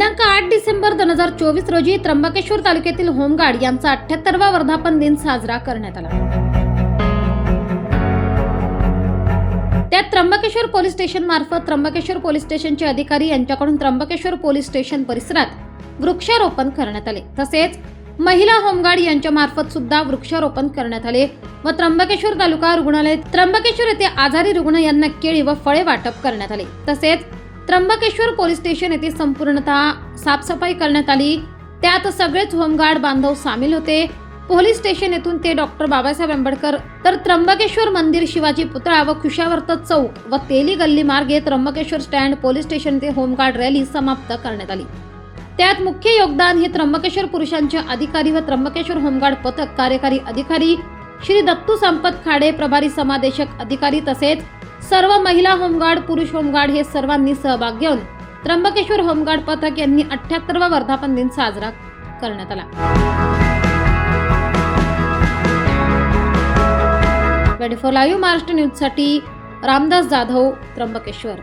दिनांक आठ डिसेंबर दोन हजार चोवीस रोजी त्र्यंबकेश्वर तालुक्यातील होमगार्ड यांचा अठ्याहत्तरवा वर्धापन दिन साजरा करण्यात आला. त्यात त्र्यंबकेश्वर पोलीस स्टेशन मार्फत त्र्यंबकेश्वर पोलीस स्टेशनचे अधिकारी यांच्याकडून त्र्यंबकेश्वर पोलीस स्टेशन परिसरात वृक्षारोपण करण्यात आले. तसेच महिला होमगार्ड यांच्या मार्फत सुद्धा वृक्षारोपण करण्यात आले व त्र्यंबकेश्वर तालुका रुग्णालय त्र्यंबकेश्वर येथे आजारी रुग्ण यांना केळी व फळे वाटप करण्यात आले. तसेच त्र्यंबकेश्वर पोलीस स्टेशन येथे संपूर्णतः साफसफाई करण्यात आली. त्यात सगळेच होमगार्ड बांधव सामील होते. पोलीस स्टेशन येथून ते डॉक्टर बाबासाहेब आंबेडकर तर त्र्यंबकेश्वर मंदिर शिवाजी पुतळा व खुशावर्त चौक व तेली गल्ली मार्गे त्र्यंबकेश्वर स्टँड पोलीस स्टेशन ते होमगार्ड रॅली समाप्त करण्यात आली. त्यात मुख्य योगदान हे त्र्यंबकेश्वर पुरुषांचे अधिकारी व त्र्यंबकेश्वर होमगार्ड पथक कार्यकारी अधिकारी श्री दत्तू संपत खाडे प्रभारी समादेशक अधिकारी तसेच सर्व महिला होमगार्ड पुरुष होमगार्ड हे सर्वांनी सहभाग घेऊन त्र्यंबकेश्वर होमगार्ड पथक यांनी अठ्याहत्तरवा वर्धापन दिन साजरा करण्यात आला. ट्वेंटी फोर लाईव्ह महाराष्ट्र न्यूजसाठी रामदास जाधव त्र्यंबकेश्वर.